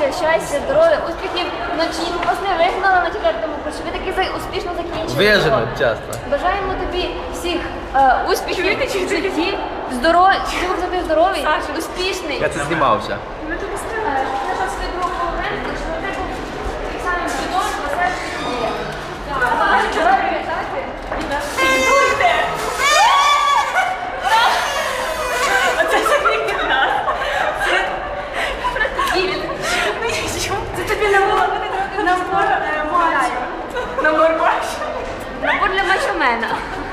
найкращого щастя, здоров'я, успіхів вночі. Вас не вигнали на четвертому курсі. Ви таки за- успішно закінчили. Його. часто. Бажаємо тобі всіх е, успіхів в житті, здоров'я, щоб тобі здоровий, успішний. Я це знімався. Ми тобі другу I.